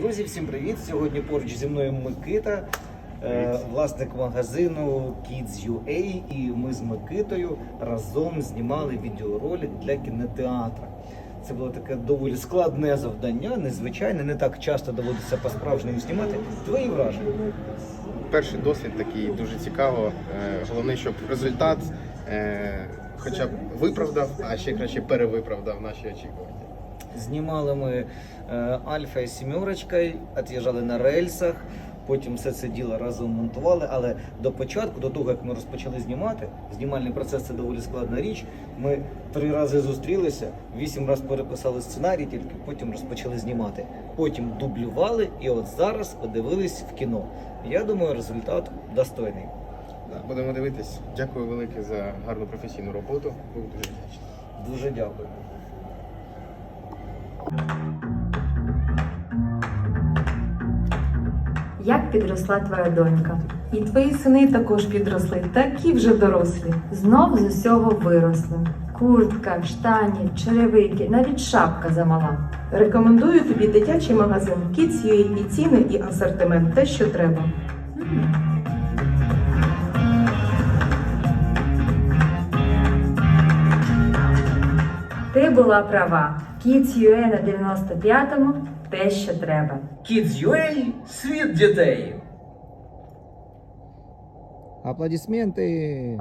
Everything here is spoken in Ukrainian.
Друзі, всім привіт! Сьогодні поруч зі мною Микита, е, власник магазину Kids.ua і ми з Микитою разом знімали відеоролик для кінотеатра. Це було таке доволі складне завдання, незвичайне, не так часто доводиться по-справжньому знімати. Твої враження. Перший досвід такий дуже цікаво. Е, Головне, щоб результат е, хоча б виправдав, а ще краще перевиправдав наші очікування. Знімали ми е, Альфа і сімерочкою, від'їжджали на рельсах, потім все це діло разом монтували. Але до початку, до того як ми розпочали знімати, знімальний процес це доволі складна річ. Ми три рази зустрілися, вісім разів переписали сценарій, тільки потім розпочали знімати. Потім дублювали, і от зараз подивились в кіно. Я думаю, результат достойний. Будемо дивитись. Дякую велике за гарну професійну роботу. Був дуже вдячний. Дуже дякую. Як підросла твоя донька? І твої сини також підросли, такі вже дорослі. Знов з усього виросли. Куртка, штані, черевики, навіть шапка замала. Рекомендую тобі дитячий магазин Kids.ua і ціни, і асортимент, те, що треба. Ти була права. Kids.ua на 95-му те, що треба. Kids.ua – світ дітей. Аплодисменти!